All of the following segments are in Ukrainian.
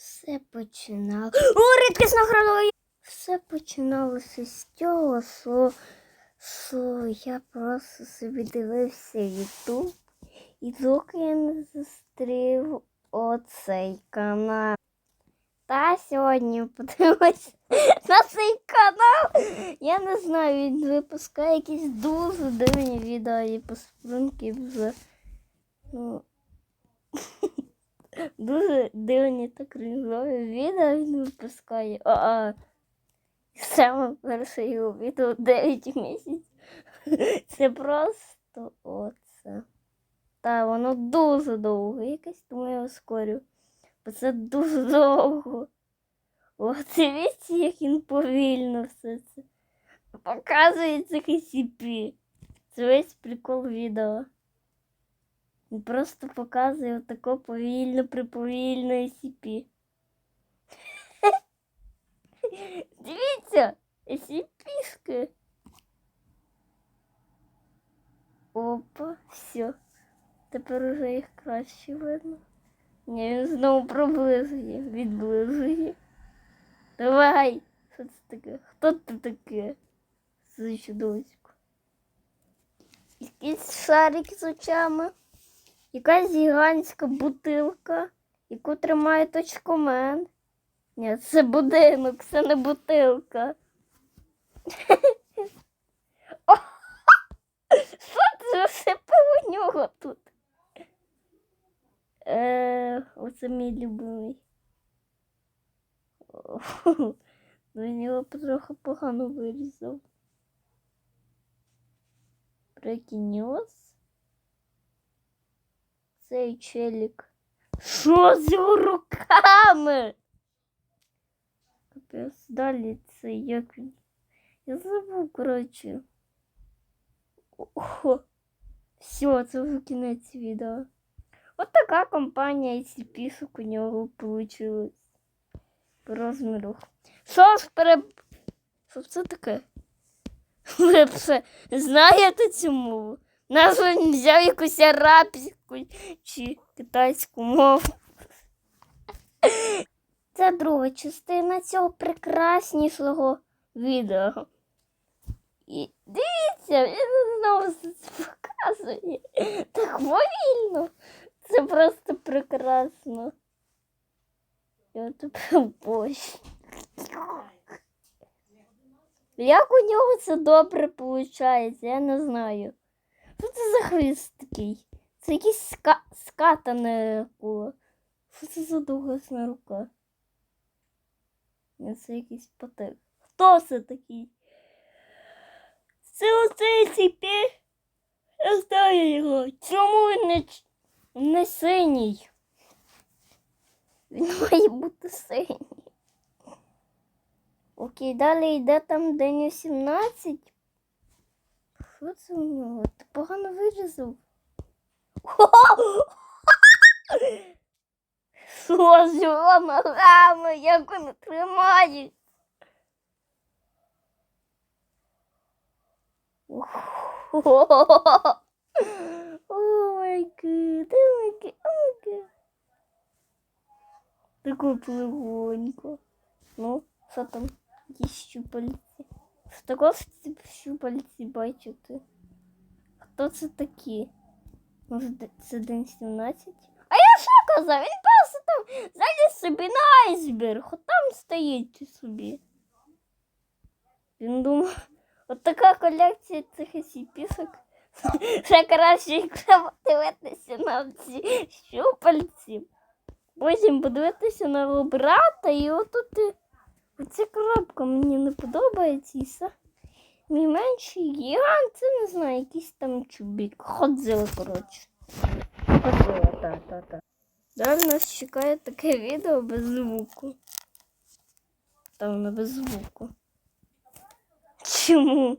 Все починало. О, рідкісно хронологія! Все починалося з того, що, що я просто собі дивився Ютуб, і доки я не зустрів оцей канал. Та сьогодні подивилась на цей канал. Я не знаю, він випускає якісь дуже дивні відео і поспрунки вже. Ну, дуже дивні та крінжові відео він випускає. А, а саме перше його відео 9 місяців. Це просто оце. Та воно дуже довго. Якось тому я ускорю. Бо це дуже довго. О, дивіться, як він повільно все це. Показує це KCP. Це весь прикол відео. Просто показує отако повільно приповільно SCP. Дивіться, SCP-шки. Опа, все. Тепер уже їх краще видно. Ні, він знову приближує, відближує. Давай! Що це таке? Хто ти таке? Це чудовисько. Якийсь шарик з очами. Якась гігантська бутилка, яку тримає точкомен. Ні, це будинок, це не бутилка. Що це засипав у нього тут? Е, оце мій любимий. Він його трохи погано вирізав. Прикиньос. Цей челік. Що з його руками? Капець, далі це як він. Я забув, коротше. Ого. Все, це вже кінець відео. От така компанія ICP у нього вийшло. По розміру. Що ж пере... Що це таке? Ви знаєте цю мову? Назву він взяв якусь арабську чи китайську мову. Це друга частина цього прекраснішого відео. І дивіться, він знову показує. Так повільно. Це просто прекрасно. Я тебе боже. Як у нього це добре виходить, я не знаю. Що це за хвіст такий? Це якийсь ска... скатане коло. Що це за довгосна рука? Це якийсь потик. Хто це такий? Це оцей ціпі. Я знаю його. Чому він не, не синій? Він має бути синій. Окей, далі йде там день 18. Що це у нього? Ти погано вирізав. Що з його ногами, як вони тримають? О май гад, о май гад, о май гад. Таку плегонько. Ну, що там? Якісь щупальці. Що такого ці щупальці бачити? Хто це такі? Може, це день 17? А я що казав? Він просто там заліз собі на айсберг. От там стоїть собі. Він думав, от така колекція цих пісок. Ще краще, подивитися на ці щупальці. Потім подивитися на брата і отут. Оця коробка мені не подобається. І все. Мій менший гігант, це не знаю, якийсь там чубік. Ходзила, коротше. Ходзила, та, та, та. Далі нас чекає таке відео без звуку. Там не без звуку. Чому?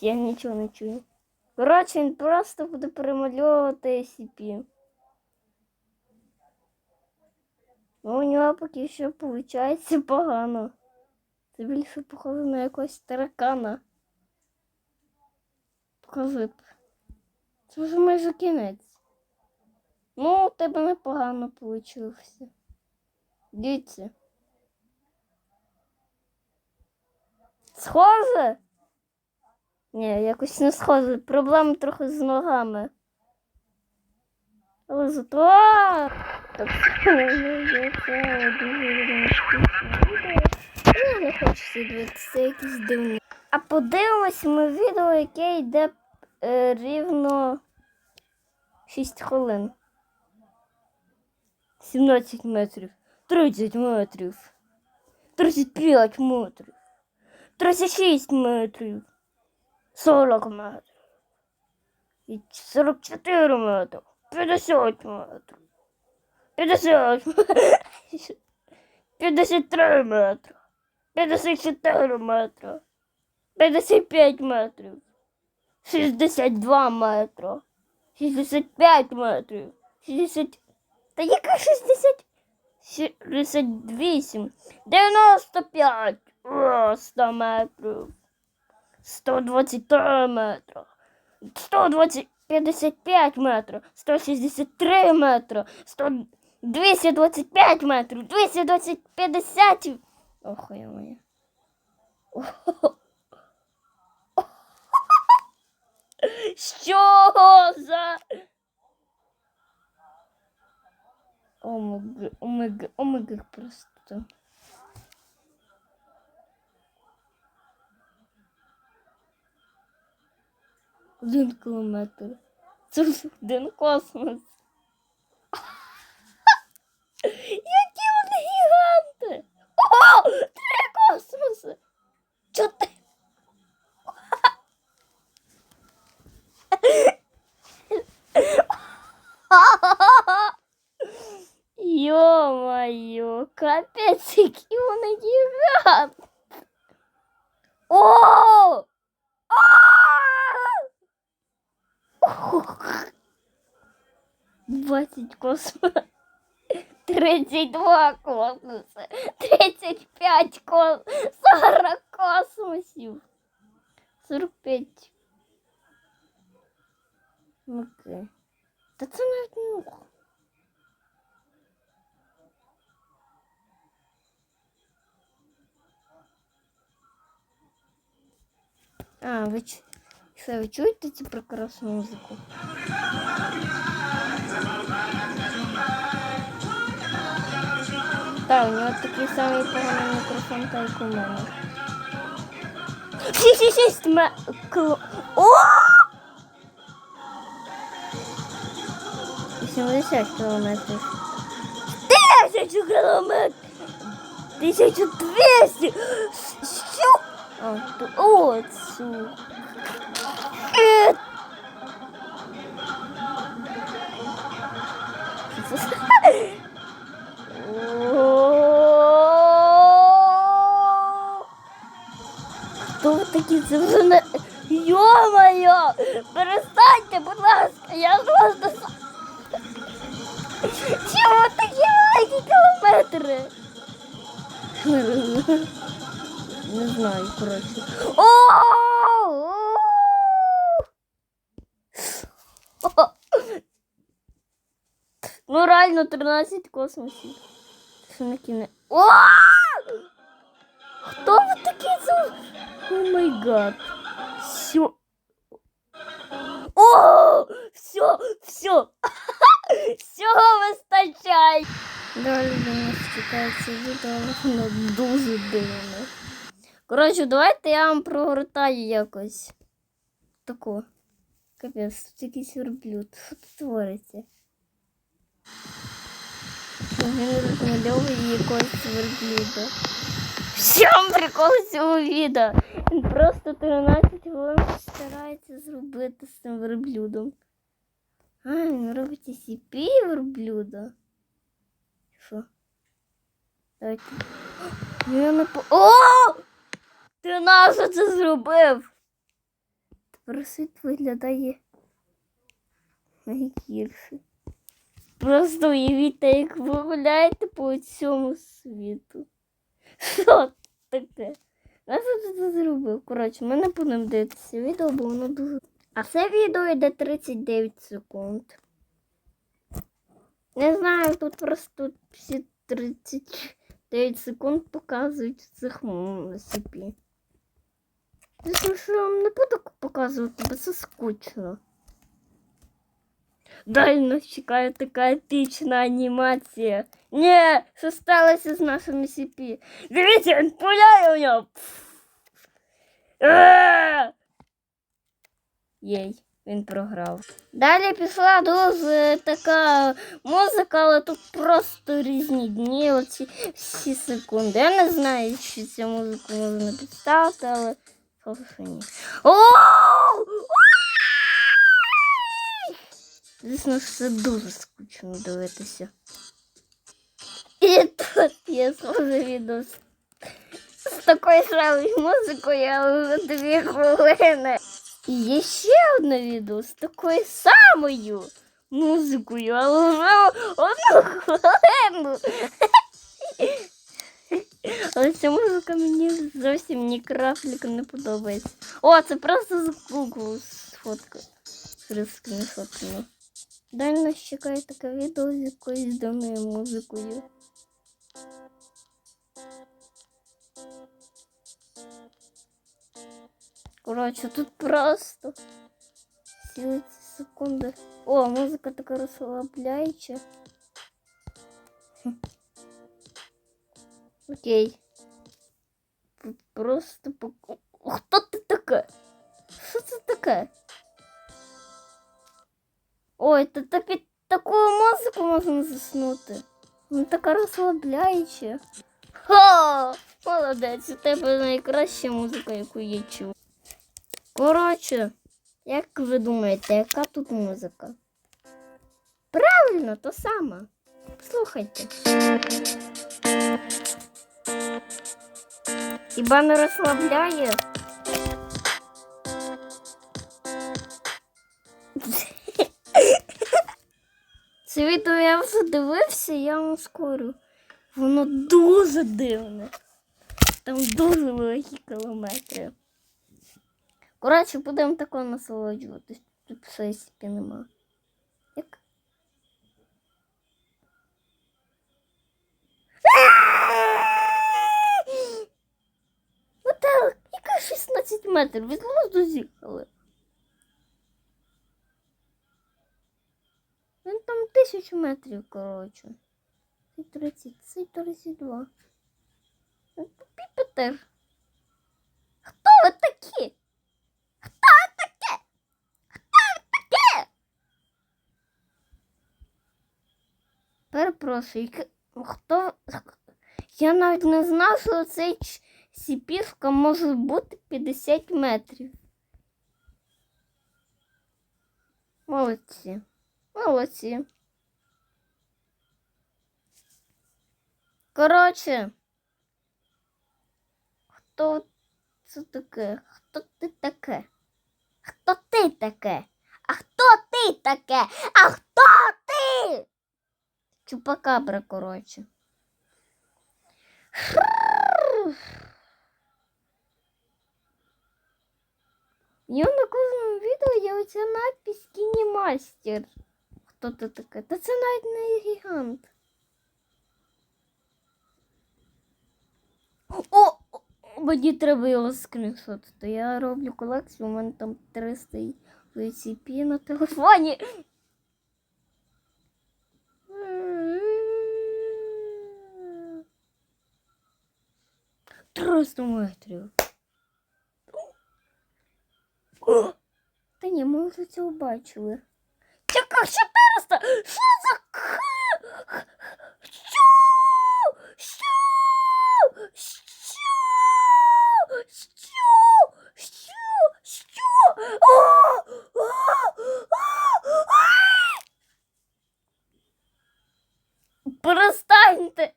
Я нічого не чую. Коротше, він просто буде перемальовувати SCP. Ну, у нього поки що виходить погано. Це більше похоже на якогось таракана. Покажи. б. Це вже майже кінець. Ну, у тебе непогано вийшло. Дивіться. Схоже? Ні, якось не схоже. Проблеми трохи з ногами. Але зато. Так, це дуже романтичне не хочу дивитися якісь дивні. А подивимось ми відео, яке йде е, рівно 6 хвилин. 17 метрів, 30 метрів, 35 метрів, 36 метрів, 40 метрів, і 44 метри, 50 метрів, 50 метрів, 53 метри, 54 метри, 55 метрів, 62 метри, 65 метрів, 60... Та яка 60? 68, 95, о, 100 метрів, 123 метри, 120, 55 метрів, 163 метри, 100, 225 метрів, 220, 50. Ох, я моя. Що за... Омега, омега, омега просто. Один кілометр. Це один космос. Гіганти! О! Три космоси! Чотири! Ё-моё, капец, які вони гіганти! О! Двадцять космосів. 32 космоси, 35 кос... 40 космосів. 45. Окей. Та це навіть не муха. А, ви, чу... що, ви чуєте цю прекрасну музику? Так, у нього такий самий поганий мікрофон, та як у мене. 66 ме... Кл... О! 80 кілометрів. Тисячу кілометрів! 1200! Що? А, ту... О, цю. Кілометри? Не знаю, коротше. Ну реально 13 космосів. Що на кіне. О! Хто ви такі за... О май гад. Все. О! Все, все. Всього вистачає. Далі до нас чекається відео, воно дуже дивне. Коротше, давайте я вам прогортаю якось. Тако. Капець, тут якийсь верблюд. Що тут твориться? Він розмальовує якогось верблюда. В чому прикол цього відео? Він просто 13 хвилин старається зробити з цим верблюдом. А, він робить SCP верблюда. Що? Давайте. Я не. О! Ти нащо це зробив? Тепер світ виглядає найгірше. Просто уявіть, як ви гуляєте по цьому світу. Що таке? Нащо це зробив? Коротше, ми не будемо дивитися відео, бо воно дуже. А це відео йде 39 секунд. Не знаю, тут просто всі 39 секунд показують цих CP. Звісно, що я вам не буду показувати, бо це скучно. Далі нас чекає така епічна анімація. Ні, що сталося з нашими CP? Дивіться, він пуляє у нього. Е! Єй, Він програв. Далі пішла дуже така музика, але тут просто різні дні, оці всі секунди. Я не знаю, чи цю музику можна підставити, але ні. Звісно, що це дуже скучно дивитися. І тут є схоже відео з такою самою музикою, але за дві хвилини. І є ще одне відео з такою самою музикою, але вже одну хвилину. Але ця музика мені зовсім ні крапліка не подобається. О, це просто з Google сфотка. З скріншотами. Далі нас чекає таке відео з якоюсь дивною музикою. Коротше, тут просто сіли ці секунди. О, музика така розслабляюча. Хм. Окей. Тут просто пок... О, Хто ти таке? Що це таке? Ой, та, та під таку музику можна заснути. Вона така розслабляюча. Ха! Молодець, у тебе найкраща музика, яку я чув. Коротше, як ви думаєте, яка тут музика? Правильно, то сама. Слухайте. Хіба не розслабляє? Це відео я вже дивився, я вам скорю. Воно дуже дивне. Там дуже великі кілометри. Коротше, будемо тако насолоджуватись. Тут все сіпі нема. Як? Отак, яка 16 метрів? Від глузду з'їхали. Він там тисячу метрів, коротше. Це 30, це 32. Ну, Піпетер. Хто ви такі? Хто ви таке? Хто ви таке? Яке- хто. Я навіть не знав, що цей сіпівка може бути 50 метрів. Молодці. Молодці. Коротше. Хто це таке? Хто ти таке? Хто ти таке? А хто ти таке? А хто ти? Чупакабра, коротше. Я на кожному відео є оця надпись Кінімастер. Хто ти таке? Та це навіть не гігант. О! о, Мені треба його скріншотити. Я роблю колекцію, у мене там 300 VCP на телефоні. Триста метрів. Та ні, ми вже це бачили. Яка 400? Що за к? Що? Що? Що? Що? Що? Що? А! А! А! А! Перестаньте!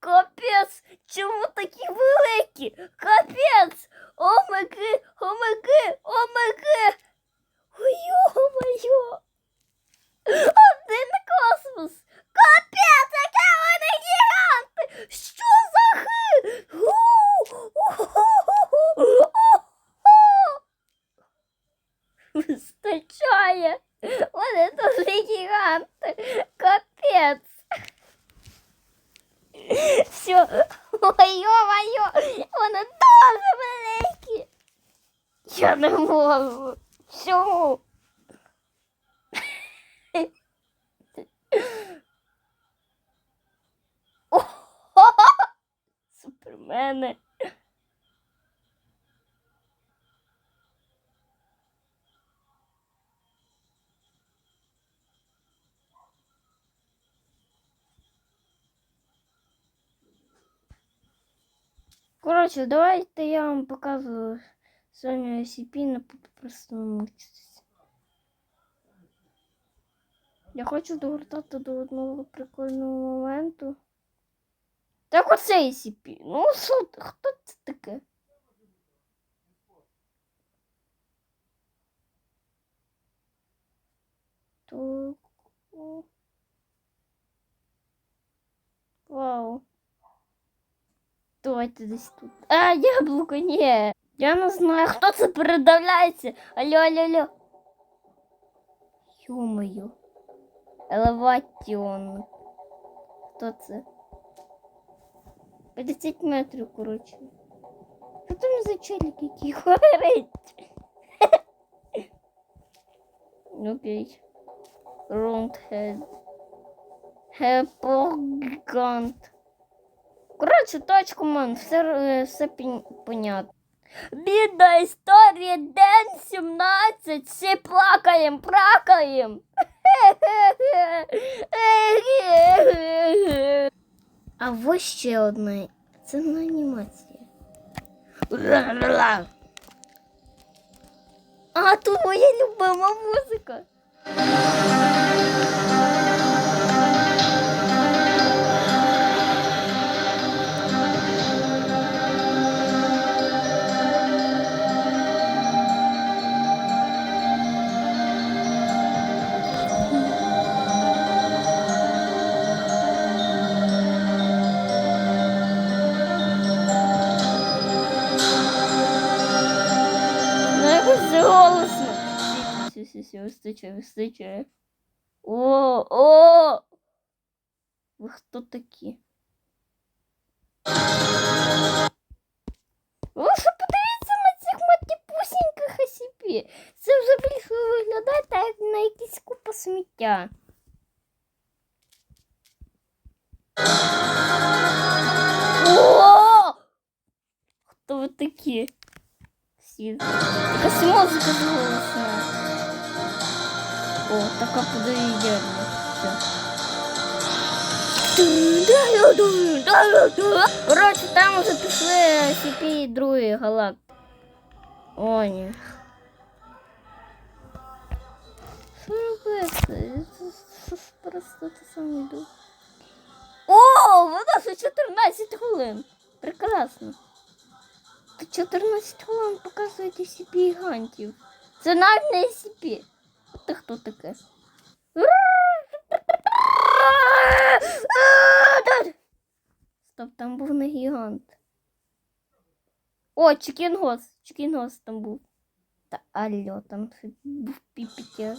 Капець! Чому такі великі? Капець! Омеги! Омеги! Омеги! Ой, Ё-моё! Один космос! Капець, яке вони гіганти! Що за хи? Вистачає! Вони дуже! Все. Ой, ё-моё, вони дуже великі. Я не можу. Все. Супермени. Коротше, давайте я вам показую Соню SCP на простому місці. Я хочу догортати до одного прикольного моменту. Так оце SCP. Ну, що, хто це таке? Так. Вау. Давайте десь тут. А, яблуко, ні. Я не знаю, хто це передавляється. Алло, алло, алло. Ё-моё. Елеватіон. Хто це? 50 метрів, коротше. Що там за челік, який говорить? Окей. Roundhead. Хепогант. Коротше, точку ман, все, е, все понятно. Бідна історія, день 17, всі плакаєм, плакаєм. А ось ще одне. Це не анімація. А, тут моя любима музика. Все, все, все, вистачає, вистачає. О, о! Ви хто такі? Ви що подивіться на цих матіпусіньких осіпі. Це вже більше виглядає так, як на якісь купа сміття. О! Хто ви такі? Всі. Якась музика зголосна. О, така подоїдерна. Коротше, там вже пішли CP і другий галакт. О, ні. Що робити? Це просто те саме йду. О, вона вже 14 хвилин. Прекрасно. 14 хвилин показують SCP гігантів. Це навіть не SCP. Ти хто таке? Стоп, там був не гігант. О, Чікінгос. Чікінгос там був. Та алло, там був піпітер.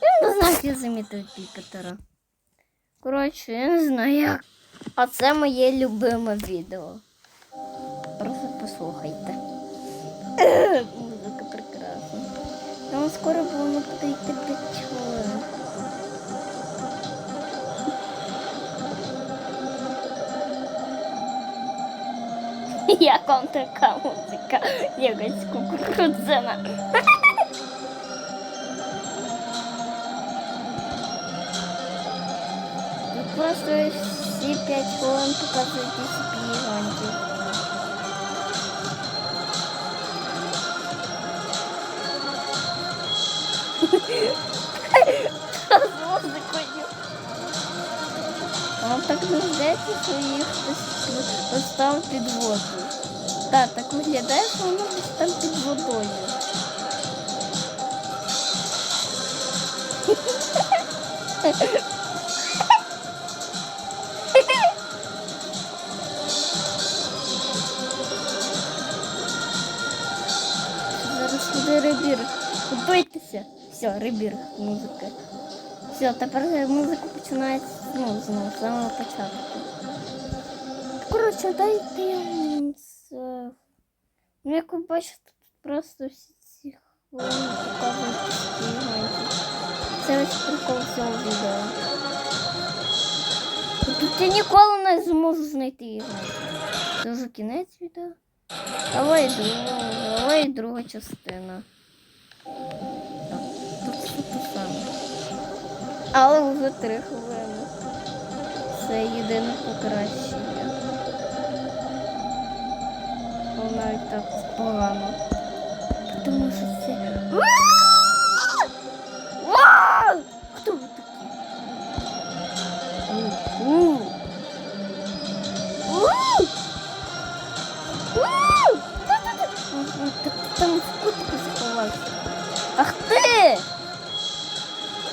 Я не знаю, як я замітив піпітера. Коротше, я не знаю як. А це моє любиме відео. Просто послухайте. Музика прекрасна. Там скоро повинно подойти 5 хвилин. Як вам така музика? Якась кукурудзина. Тут просто всі 5 хвилин показують ці гігантів. Вам так не що їх хтось під воду. Так, так виглядає, що воно десь там під водою. Зараз буде ребір. Готуйтеся. Все, ребір, музика. Все, тепер музика починається ну, знову, з самого початку. коротше, дайте. Ну, як ви бачите, тут просто всі ці хвилини. Це ось прикол цього відео. Тут я ніколи не зможу знайти гігантів. Це вже кінець відео. Давай друга, давай друга частина. Але вже три хвилини. Це єдине покращення. Але навіть так погано. Тому що це. Хто ви такі?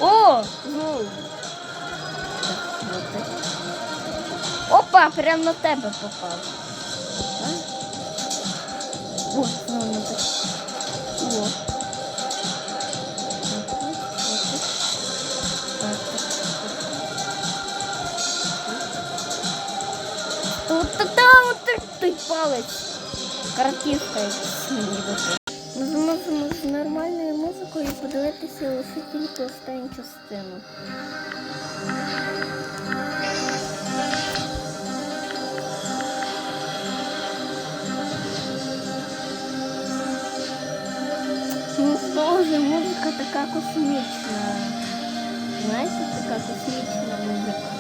О! Ну. Вот. Опа, прям на тебе попав. О, знову на тебе. О. Так, так, так, так. Тут та там ти, нормальною музикою подивитися лише тільки останню частину. Ну, схоже, музика така космічна. Знаєте, така космічна музика.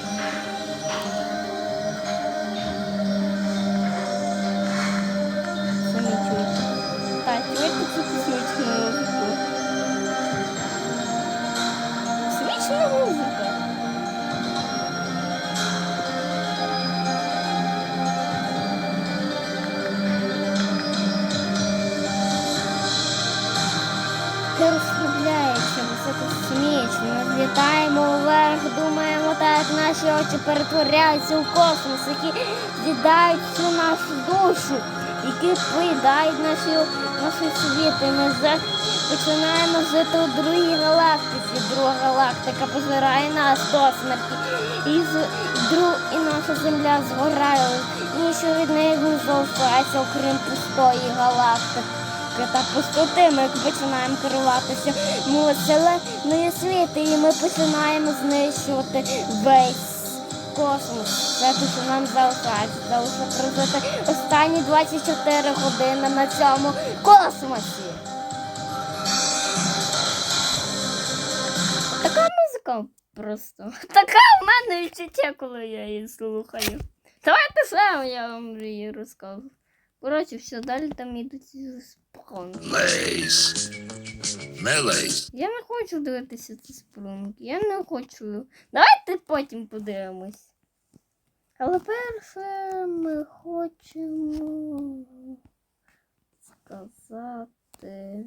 Наші очі перетворяються у космос, які з'їдають всю нашу душу, які поїдають наші, наші світи. Ми за... починаємо жити у другій галактиці. Друга галактика пожирає нас до смерті. І, з... дру... і наша земля згорає. Нічого від неї не залишається, окрім пустої галактики та пустоти, ми починаємо керуватися милоселеною світи, і ми починаємо знищувати весь космос. Все, те, що нам залишається, прожити останні 24 години на цьому космосі. Така музика просто. Така в мене відчуття, коли я її слухаю. Давайте сам я вам її розкажу. Коротше, все, далі там спокійно. Lace. Melee. Я не хочу дивитися ці спрунки. Я не хочу. Давайте потім подивимось. Але перше ми хочемо сказати.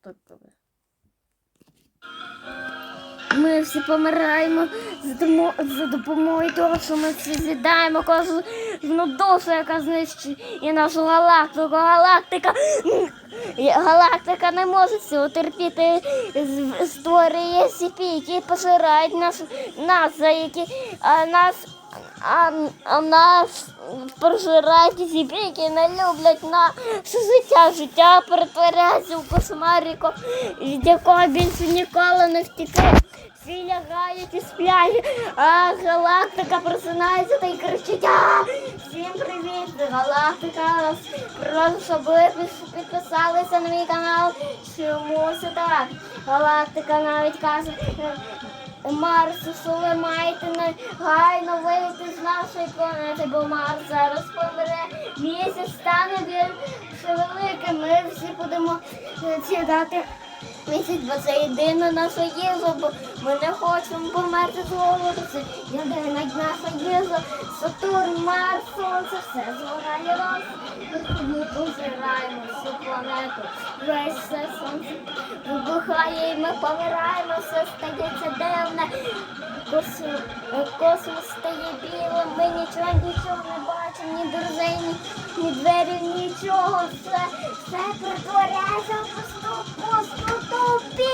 Таке. Ми всі помираємо за, допомогою того, що ми всі з'їдаємо кожну душу, яка знищує і нашу галактику. Галактика, галактика не може цього терпіти. Створює сіпі, які пожирають нас, нас, за які а нас. А, а нас пожирають сіпі, які не люблять наше життя. Життя перетворяється в кошмаріку, від якого більше ніколи не втікти. Всі лягають і сплять, а галактика просинається та й кричить. «А! Всім привіт! Галактика прошу, щоб ви підписалися на мій канал. Чому це так? Галактика навіть каже. е, Марсу, що ви маєте негайно вийти з нашої планети, бо Марс зараз помре. Місяць стане більше великим. Ми всі будемо е, сідати місяць, бо це єдина наша їжа, бо ми не хочемо померти з голоду. Це єдина наша їжа. Сатурн, Марс, Сонце, все згорає раз. Ми пожираємо всю планету. Весь все сонце вибухає і ми помираємо, все стається дивне. Космос, космос стає білим, ми нічого, нічого не бачимо, ні друзей, ні, ні двері, нічого. Все, все перетворяється o os cutupilos.